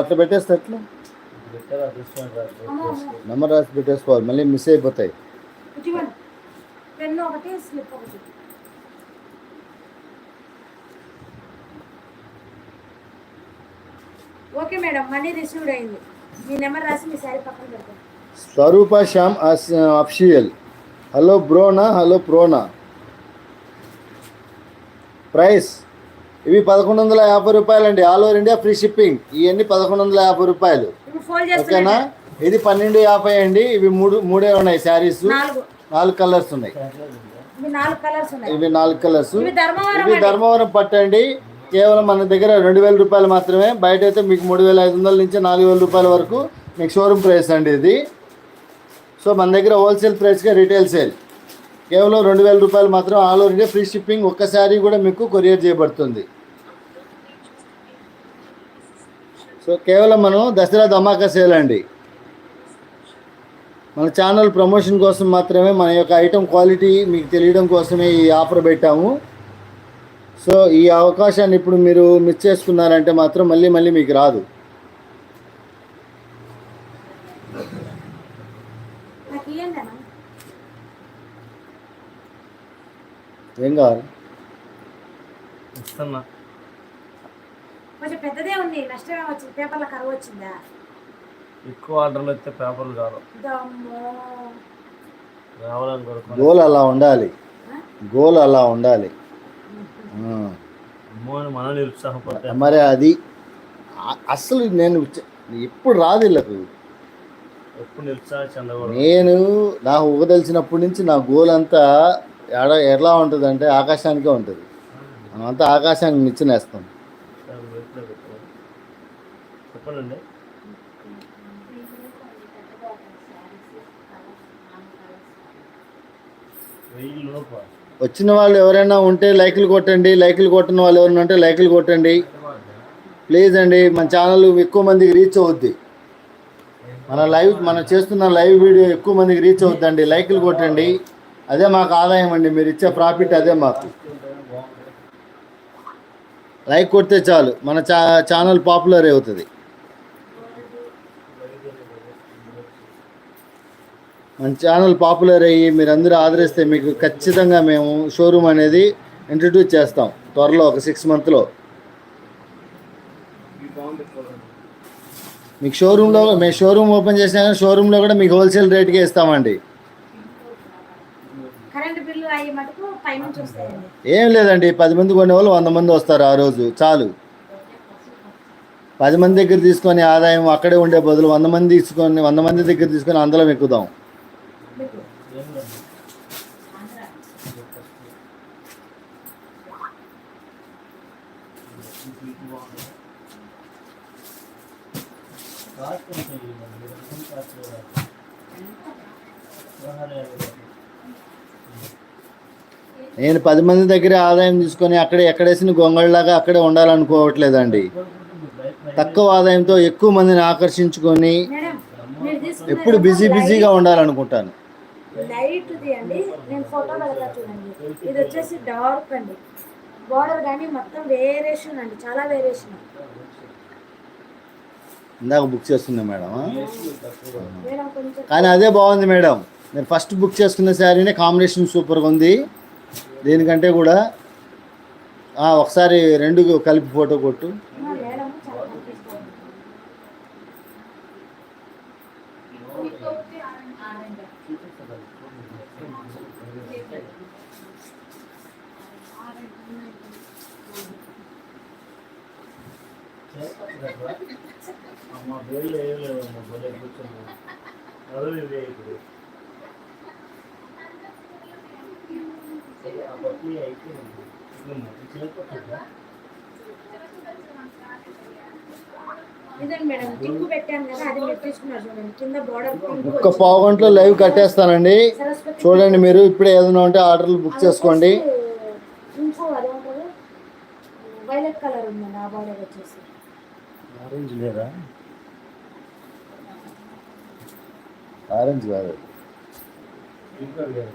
అట్లా పెట్టేస్తే ఎట్లా? నెంబర్ రాసి పెట్టేసుకోవాలి మళ్ళీ మిస్ అయిపోతాయి. ఇటువంటి పెన్ను ఒకటి స్లిప్ ఒకటి. ఓకే మేడం మనీ రిసీవ్డ్ అయింది. మీ నెంబర్ రాసి మీ శారీ పక్కన పెడతాను స్వరూప శ్యామ్ అఫిషియల్. హలో బ్రోనా హలో ప్రోనా. ప్రైస్? ఇవి పదకొండు వందల యాభై రూపాయలండి all over India free shipping ఇవన్నీ పదకొండు వందల యాభై రూపాయలు ఓకేనా? ఇది పన్నెండు యాభై అండి. ఇవి మూడు మూడే ఉన్నాయి శారీస్. నాలుగు. కలర్స్ ఉన్నాయి. ఇవి నాలుగు కలర్స్ ఇవి ధర్మవరం ఇవి ధర్మవరం పట్టండి కేవలం మన దగ్గర రెండు వేల రూపాయలు మాత్రమే. బయట అయితే మీకు మూడు వేల ఐదు వందల నుంచి నాలుగు వేల రూపాయల వరకు మీకు షోరూమ్ ప్రైస్ అండి ఇది. సో మన దగ్గర హోల్సేల్ ప్రైస్గా రీటైల్ సేల్ కేవలం రెండు వేల రూపాయలు మాత్రం all over India free shipping ఒక్క శారీ కూడా మీకు కొరియర్ చేయబడుతుంది. సో కేవలం మనం దసరా ధమాకా సేల్ అండి. మన ఛానల్ ప్రమోషన్ కోసం మాత్రమే మన యొక్క ఐటమ్ క్వాలిటీ మీకు తెలియడం కోసమే ఈ ఆఫర్ పెట్టాము. సో ఈ అవకాశాన్ని ఇప్పుడు మీరు మిస్ చేసుకున్నారంటే మాత్రం మళ్ళీ మళ్ళీ మీకు రాదు. ఏం కావాలి? కొంచెం పెద్దదే ఉంది నష్టమే వచ్చింది పేపర్ల కరువు వచ్చిందా? ఎక్కువ ఆర్డర్లు వస్తే పేపర్లు కాదు. దమ్మో. రావాలని కోరుకున్నాను గోల్ అలా ఉండాలి. గోల్ అలా ఉండాలి. ఆ. అమ్మో అని మనం నిరుత్సాహపడ్డా మరి అది అ- అసలు నేను చ- ఎప్పుడు రాదు వీళ్ళకు. ఎప్పుడు నిరుత్సాహ చెందకూడదు. నేను నాకు ఊగదలిచినప్పటి నుంచి నా గోల్ అంతా ఎడ ఎలా ఉంటుంది అంటే ఆకాశానికే ఉంటుంది. మనమంతా ఆకాశానికి పెట్టారు వచ్చిన వాళ్ళు ఎవరైనా ఉంటే లైకులు కొట్టండి లైకులు కొట్టిన వాళ్ళు ఎవరైనా ఉంటే లైకులు కొట్టండి. ప్లీజ్ అండి మన ఛానల్ ఎక్కువ మందికి రీచ్ అవుద్ది. మన లైవ్ మనం చేస్తున్న లైవ్ వీడియో ఎక్కువ మందికి రీచ్ అవుద్దండి. లైకులు కొట్టండి. అదే మాకు ఆదాయం అండి. మీరు ఇచ్చే ప్రాఫిట్ అదే మాకు. లైక్ కొడితే చాలు. మన ఛానల్ పాపులర్ అవుతుంది. మన ఛానల్ పాపులర్ అయ్యి మీరందరూ ఆదరిస్తే మీకు ఖచ్చితంగా మేము షోరూమ్ అనేది ఇంట్రడ్యూస్ చేస్తాం. త్వరలో ఒక సిక్స్ మంత్లో మీకు షోరూంలో మేము షోరూమ్ ఓపెన్ చేసినా కానీ షోరూంలో కూడా మీకు హోల్సేల్ రేట్కే ఇస్తామండి. ఏం లేదండి పది మంది కొనే వాళ్ళు వంద మంది వస్తారు ఆ రోజు చాలు. పది మంది దగ్గర తీసుకొని ఆదాయం అక్కడే ఉండే బదులు వంద మంది తీసుకొని వంద మంది దగ్గర తీసుకొని అందరం ఎక్కుదాం మీకు నేను పది మంది దగ్గర ఆదాయం తీసుకొని అక్కడే ఎక్కడేసిన గొంగళ్ళలాగా అక్కడే ఉండాలనుకోవట్లేదండి. తక్కువ ఆదాయంతో ఎక్కువ మందిని ఆకర్షించుకొని ఎప్పుడు బిజీ బిజీగా ఉండాలనుకుంటాను. లైట్ అండి. నేను ఫోటో పెడతా చూడండి. ఇది వచ్చేసి డార్క్ అండి. బార్డర్ కానీ మొత్తం వేరియేషన్ అండి చాలా వేరియేషన్. ఇందాక బుక్ చేస్తున్నా మేడం కానీ అదే బాగుంది మేడం. నేను ఫస్ట్ బుక్ చేసుకున్న శారీనే కాంబినేషన్ సూపర్గా ఉంది. దీనికంటే కూడా ఆ, ఒకసారి రెండు కలిపి ఫోటో కొట్టు ఆ, మేడం చాలా కనిపిస్తుంది అమ్మ ఏం కూర్చున్నా అదే ఇదే ఇప్పుడు ఆ అయిపోయింది ఒక్క పావు గంటలో లైవ్ కట్టేస్తానండి. చూడండి మీరు ఇప్పుడే ఏదైనా ఉంటే ఆర్డర్లు బుక్ చేసుకోండి ఇంకో అదే ఉంటుంది వైలెట్ కలర్ ఉందండి ఆ బార్డర్ వచ్చేసి. ఆరెంజ్ లేదా? ఆరెంజ్ కాదు. ఇంకా లేదు